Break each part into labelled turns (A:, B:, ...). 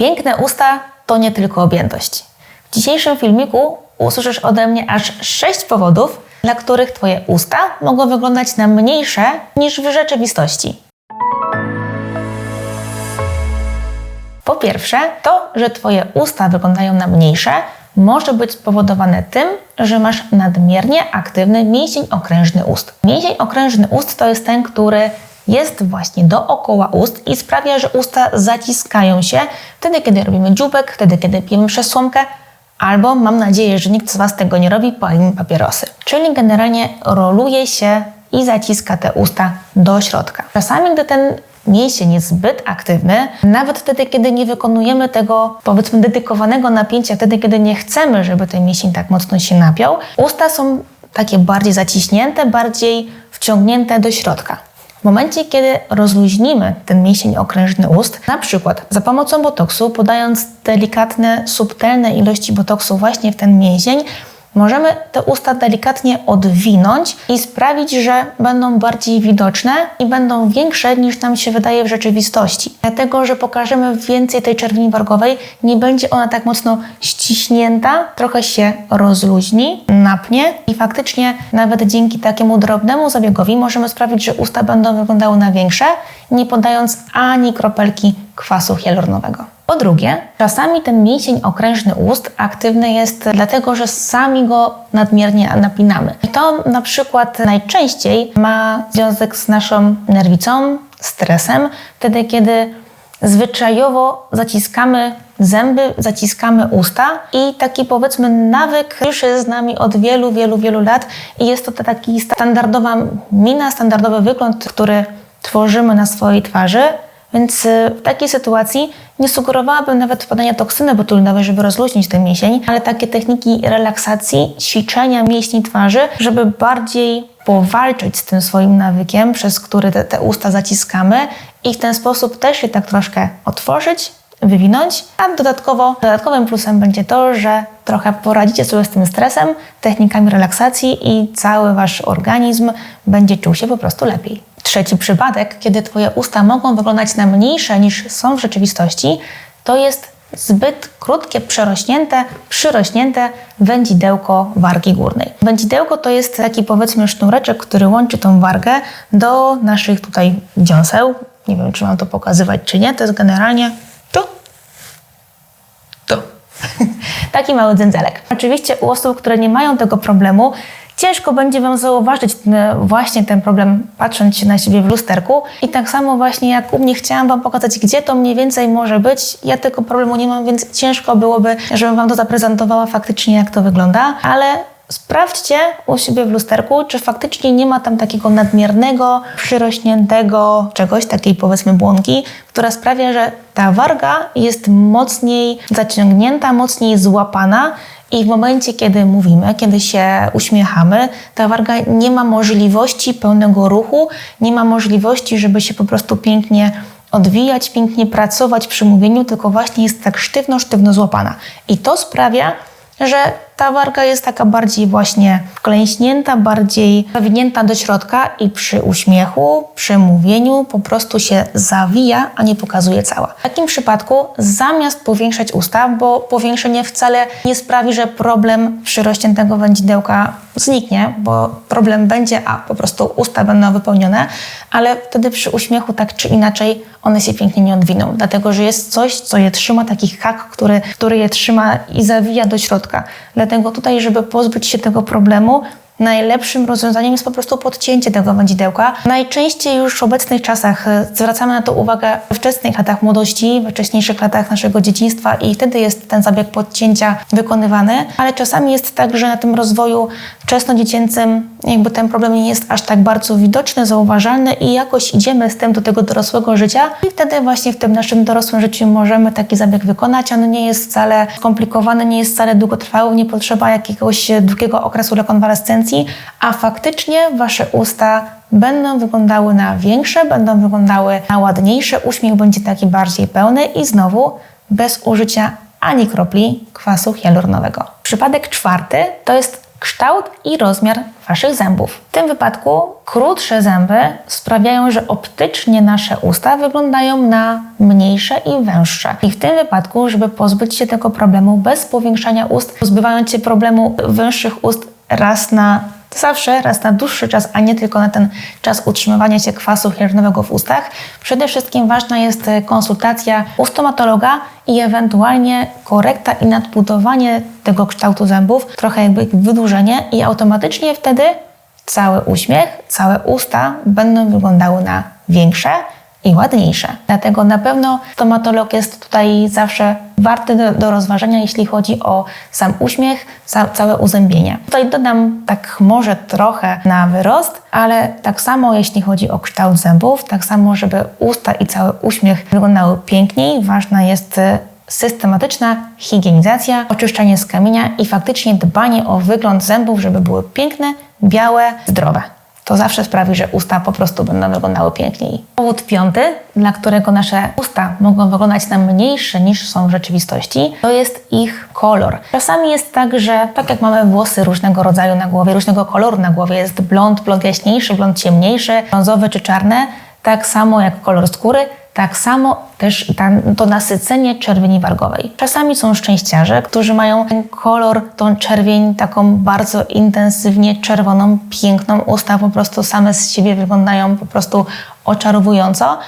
A: Piękne usta to nie tylko objętość. W dzisiejszym filmiku usłyszysz ode mnie aż sześć powodów, dla których Twoje usta mogą wyglądać na mniejsze niż w rzeczywistości. Po pierwsze, to, że Twoje usta wyglądają na mniejsze, może być spowodowane tym, że masz nadmiernie aktywny mięsień okrężny ust. Mięsień okrężny ust to jest ten, który jest właśnie dookoła ust i sprawia, że usta zaciskają się wtedy, kiedy robimy dzióbek, wtedy, kiedy pijemy przez słomkę, albo mam nadzieję, że nikt z Was tego nie robi, palimy papierosy. Czyli generalnie roluje się i zaciska te usta do środka. Czasami, gdy ten mięsień jest zbyt aktywny, nawet wtedy, kiedy nie wykonujemy tego, powiedzmy, dedykowanego napięcia, wtedy, kiedy nie chcemy, żeby ten mięsień tak mocno się napiął, usta są takie bardziej zaciśnięte, bardziej wciągnięte do środka. W momencie, kiedy rozluźnimy ten mięsień okrężny ust, na przykład za pomocą botoksu, podając delikatne, subtelne ilości botoksu właśnie w ten mięsień, możemy te usta delikatnie odwinąć i sprawić, że będą bardziej widoczne i będą większe niż nam się wydaje w rzeczywistości. Dlatego, że pokażemy więcej tej czerwieni wargowej, nie będzie ona tak mocno ściśnięta, trochę się rozluźni, napnie i faktycznie nawet dzięki takiemu drobnemu zabiegowi możemy sprawić, że usta będą wyglądały na większe, nie podając ani kropelki kwasu hialuronowego. Po drugie, czasami ten mięsień okrężny ust aktywny jest dlatego, że sami go nadmiernie napinamy. I to na przykład najczęściej ma związek z naszą nerwicą, stresem, wtedy kiedy zwyczajowo zaciskamy zęby, zaciskamy usta i taki powiedzmy nawyk już jest z nami od wielu, wielu, wielu lat i jest to taki standardowa mina, standardowy wygląd, który tworzymy na swojej twarzy. Więc y, w takiej sytuacji nie sugerowałabym nawet wpadania toksyny botulinowej, żeby rozluźnić ten mięsień, ale takie techniki relaksacji, ćwiczenia mięśni twarzy, żeby bardziej powalczyć z tym swoim nawykiem, przez który te, te usta zaciskamy i w ten sposób też je tak troszkę otworzyć, wywinąć, a dodatkowo, dodatkowym plusem będzie to, że trochę poradzicie sobie z tym stresem, technikami relaksacji i cały Wasz organizm będzie czuł się po prostu lepiej. Trzeci przypadek, kiedy Twoje usta mogą wyglądać na mniejsze niż są w rzeczywistości, to jest zbyt krótkie, przerośnięte, przyrośnięte wędzidełko wargi górnej. Wędzidełko to jest taki powiedzmy sznureczek, który łączy tą wargę do naszych tutaj dziąseł. Nie wiem, czy mam to pokazywać, czy nie. To jest generalnie tu, tu. Taki mały dzędzelek. Oczywiście u osób, które nie mają tego problemu, ciężko będzie Wam zauważyć ten, właśnie ten problem, patrząc się na siebie w lusterku. I tak samo właśnie jak u mnie chciałam Wam pokazać, gdzie to mniej więcej może być. Ja tego problemu nie mam, więc ciężko byłoby, żebym Wam to zaprezentowała faktycznie, jak to wygląda. Ale Sprawdźcie u siebie w lusterku, czy faktycznie nie ma tam takiego nadmiernego, przyrośniętego czegoś, takiej powiedzmy błonki, która sprawia, że ta warga jest mocniej zaciągnięta, mocniej złapana i w momencie, kiedy mówimy, kiedy się uśmiechamy, ta warga nie ma możliwości pełnego ruchu, nie ma możliwości, żeby się po prostu pięknie odwijać, pięknie pracować przy mówieniu, tylko właśnie jest tak sztywno, sztywno złapana. I to sprawia, że ta warga jest taka bardziej właśnie wklęśnięta, bardziej zawinięta do środka i przy uśmiechu, przy mówieniu po prostu się zawija, a nie pokazuje cała. W takim przypadku zamiast powiększać usta, bo powiększenie wcale nie sprawi, że problem przyrośniętego wędzidełka zniknie, bo problem będzie, a po prostu usta będą wypełnione, ale wtedy przy uśmiechu tak czy inaczej one się pięknie nie odwiną, dlatego że jest coś, co je trzyma, taki hak, który, który je trzyma i zawija do środka. Tutaj, żeby pozbyć się tego problemu, najlepszym rozwiązaniem jest po prostu podcięcie tego wędzidełka. Najczęściej już w obecnych czasach e, zwracamy na to uwagę we wczesnych latach młodości, we wcześniejszych latach naszego dzieciństwa i wtedy jest ten zabieg podcięcia wykonywany, ale czasami jest tak, że na tym rozwoju wczesnodziecięcym jakby ten problem nie jest aż tak bardzo widoczny, zauważalny i jakoś idziemy z tym do tego dorosłego życia i wtedy właśnie w tym naszym dorosłym życiu możemy taki zabieg wykonać. On nie jest wcale skomplikowany, nie jest wcale długotrwały, nie potrzeba jakiegoś długiego okresu rekonwalescencji, a faktycznie Wasze usta będą wyglądały na większe, będą wyglądały na ładniejsze, uśmiech będzie taki bardziej pełny i znowu bez użycia ani kropli kwasu hialuronowego. Przypadek czwarty to jest kształt i rozmiar Waszych zębów. W tym wypadku krótsze zęby sprawiają, że optycznie nasze usta wyglądają na mniejsze i węższe. I w tym wypadku, żeby pozbyć się tego problemu bez powiększania ust, pozbywając się problemu węższych ust raz na zawsze, raz na dłuższy czas, a nie tylko na ten czas utrzymywania się kwasu hialuronowego w ustach. Przede wszystkim ważna jest e, konsultacja u stomatologa i ewentualnie korekta i nadbudowanie tego kształtu zębów, trochę jakby wydłużenie i automatycznie wtedy cały uśmiech, całe usta będą wyglądały na większe, i ładniejsze. Dlatego na pewno stomatolog jest tutaj zawsze warty do, do rozważenia, jeśli chodzi o sam uśmiech, ca, całe uzębienie. Tutaj dodam tak może trochę na wyrost, ale tak samo jeśli chodzi o kształt zębów, tak samo, żeby usta i cały uśmiech wyglądały piękniej, ważna jest y, systematyczna higienizacja, oczyszczanie z kamienia i faktycznie dbanie o wygląd zębów, żeby były piękne, białe, zdrowe to zawsze sprawi, że usta po prostu będą wyglądały piękniej. Powód piąty, dla którego nasze usta mogą wyglądać nam mniejsze niż są w rzeczywistości, to jest ich kolor. Czasami jest tak, że tak jak mamy włosy różnego rodzaju na głowie, różnego koloru na głowie, jest blond, blond jaśniejszy, blond ciemniejszy, brązowy czy czarny, tak samo jak kolor skóry, tak samo też to nasycenie czerwieni wargowej. Czasami są szczęściarze, którzy mają ten kolor, tą czerwień taką bardzo intensywnie czerwoną, piękną. Usta po prostu same z siebie wyglądają po prostu oczarowująco.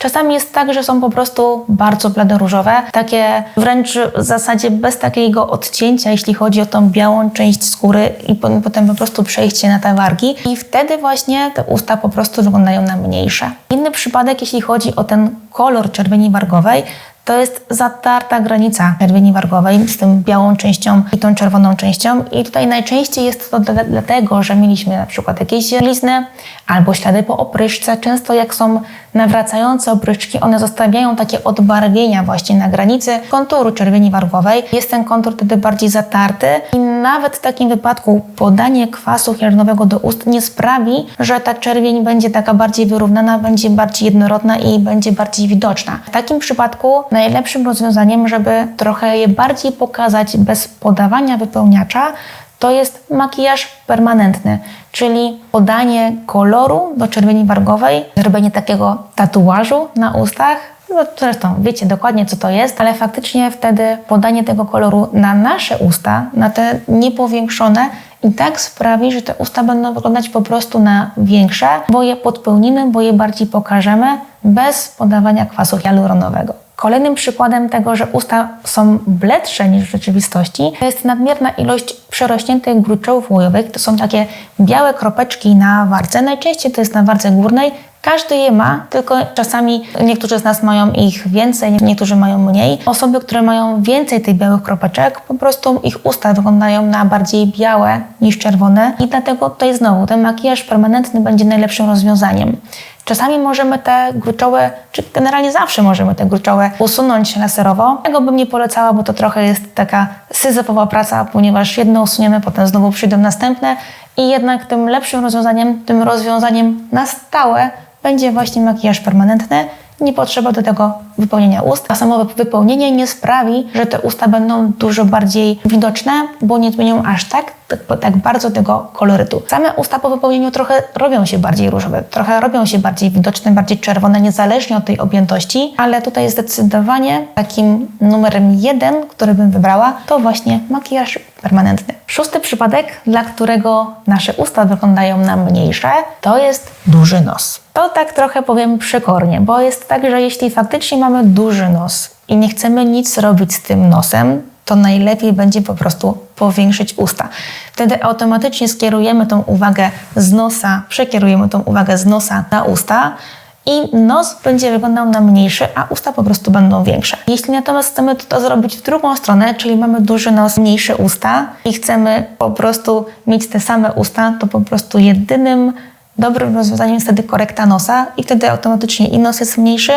A: Czasami jest tak, że są po prostu bardzo bladoróżowe, takie wręcz w zasadzie bez takiego odcięcia, jeśli chodzi o tą białą część skóry i potem po prostu przejście na te wargi i wtedy właśnie te usta po prostu wyglądają na mniejsze. Inny przypadek, jeśli chodzi o ten kolor czerwieni wargowej, to jest zatarta granica czerwieni wargowej z tą białą częścią i tą czerwoną częścią. I tutaj najczęściej jest to dlatego, że mieliśmy na przykład jakieś lizny albo ślady po opryszce. Często jak są nawracające opryszczki, one zostawiają takie odbarwienia właśnie na granicy konturu czerwieni wargowej. Jest ten kontur wtedy bardziej zatarty i nawet w takim wypadku podanie kwasu hialuronowego do ust nie sprawi, że ta czerwień będzie taka bardziej wyrównana, będzie bardziej jednorodna i będzie bardziej widoczna. W takim przypadku najlepszym rozwiązaniem, żeby trochę je bardziej pokazać bez podawania wypełniacza, to jest makijaż permanentny, czyli podanie koloru do czerwieni wargowej, zrobienie takiego tatuażu na ustach. No, zresztą wiecie dokładnie, co to jest, ale faktycznie wtedy podanie tego koloru na nasze usta, na te niepowiększone, i tak sprawi, że te usta będą wyglądać po prostu na większe, bo je podpełnimy, bo je bardziej pokażemy bez podawania kwasu hialuronowego. Kolejnym przykładem tego, że usta są bledsze niż w rzeczywistości, to jest nadmierna ilość przerośniętych gruczołów łojowych. To są takie białe kropeczki na wardze. Najczęściej to jest na wardze górnej. Każdy je ma, tylko czasami niektórzy z nas mają ich więcej, niektórzy mają mniej. Osoby, które mają więcej tych białych kropeczek, po prostu ich usta wyglądają na bardziej białe niż czerwone i dlatego tutaj znowu ten makijaż permanentny będzie najlepszym rozwiązaniem. Czasami możemy te gruczołe, czy generalnie zawsze możemy te gruczołe usunąć laserowo. Tego bym nie polecała, bo to trochę jest taka syzyfowa praca, ponieważ jedno usuniemy, potem znowu przyjdą następne i jednak tym lepszym rozwiązaniem, tym rozwiązaniem na stałe będzie właśnie makijaż permanentny. Nie potrzeba do tego wypełnienia ust, a samo wypełnienie nie sprawi, że te usta będą dużo bardziej widoczne, bo nie zmienią aż tak, tak, bardzo tego kolorytu. Same usta po wypełnieniu trochę robią się bardziej różowe, trochę robią się bardziej widoczne, bardziej czerwone, niezależnie od tej objętości, ale tutaj zdecydowanie takim numerem jeden, który bym wybrała, to właśnie makijaż permanentny. Szósty przypadek, dla którego nasze usta wyglądają nam mniejsze, to jest duży nos. To tak trochę powiem przekornie, bo jest tak, że jeśli faktycznie mamy duży nos i nie chcemy nic robić z tym nosem, to najlepiej będzie po prostu powiększyć usta. Wtedy automatycznie skierujemy tą uwagę z nosa, przekierujemy tą uwagę z nosa na usta i nos będzie wyglądał na mniejszy, a usta po prostu będą większe. Jeśli natomiast chcemy to zrobić w drugą stronę, czyli mamy duży nos, mniejsze usta i chcemy po prostu mieć te same usta, to po prostu jedynym dobrym rozwiązaniem jest wtedy korekta nosa i wtedy automatycznie i nos jest mniejszy,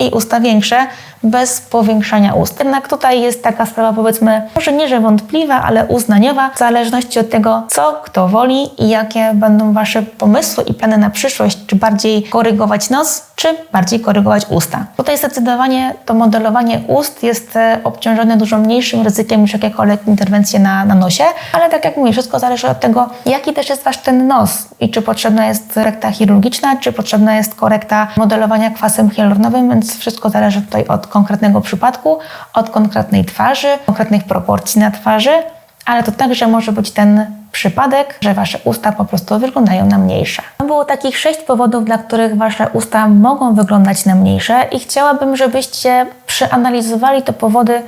A: i usta większe bez powiększania ust. Jednak tutaj jest taka sprawa, powiedzmy, może nie, że wątpliwa, ale uznaniowa, w zależności od tego, co kto woli i jakie będą Wasze pomysły i plany na przyszłość, czy bardziej korygować nos, czy bardziej korygować usta. Tutaj zdecydowanie to modelowanie ust jest e, obciążone dużo mniejszym ryzykiem niż jakiekolwiek interwencje na, na nosie, ale tak jak mówię, wszystko zależy od tego, jaki też jest Wasz ten nos i czy potrzebna jest korekta chirurgiczna, czy potrzebna jest korekta modelowania kwasem hialuronowym, więc wszystko zależy tutaj od konkretnego przypadku, od konkretnej twarzy, konkretnych proporcji na twarzy, ale to także może być ten przypadek, że Wasze usta po prostu wyglądają na mniejsze. Było takich sześć powodów, dla których Wasze usta mogą wyglądać na mniejsze i chciałabym, żebyście przeanalizowali te powody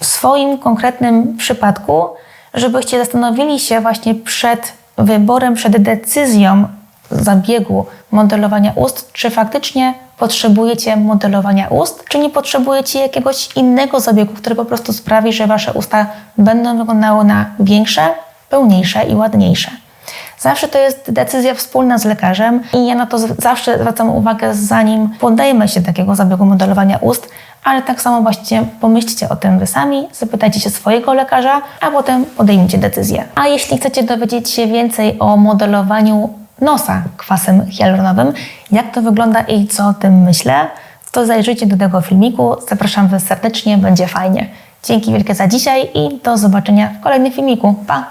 A: w swoim konkretnym przypadku, żebyście zastanowili się właśnie przed wyborem, przed decyzją zabiegu modelowania ust, czy faktycznie potrzebujecie modelowania ust, czy nie potrzebujecie jakiegoś innego zabiegu, który po prostu sprawi, że wasze usta będą wyglądały na większe, pełniejsze i ładniejsze. Zawsze to jest decyzja wspólna z lekarzem i ja na to zawsze zwracam uwagę, zanim podejmę się takiego zabiegu modelowania ust, ale tak samo właśnie pomyślcie o tym wy sami, zapytajcie się swojego lekarza, a potem podejmijcie decyzję. A jeśli chcecie dowiedzieć się więcej o modelowaniu nosa kwasem hialuronowym, jak to wygląda i co o tym myślę, to zajrzyjcie do tego filmiku. Zapraszam Was serdecznie, będzie fajnie. Dzięki wielkie za dzisiaj i do zobaczenia w kolejnym filmiku. Pa!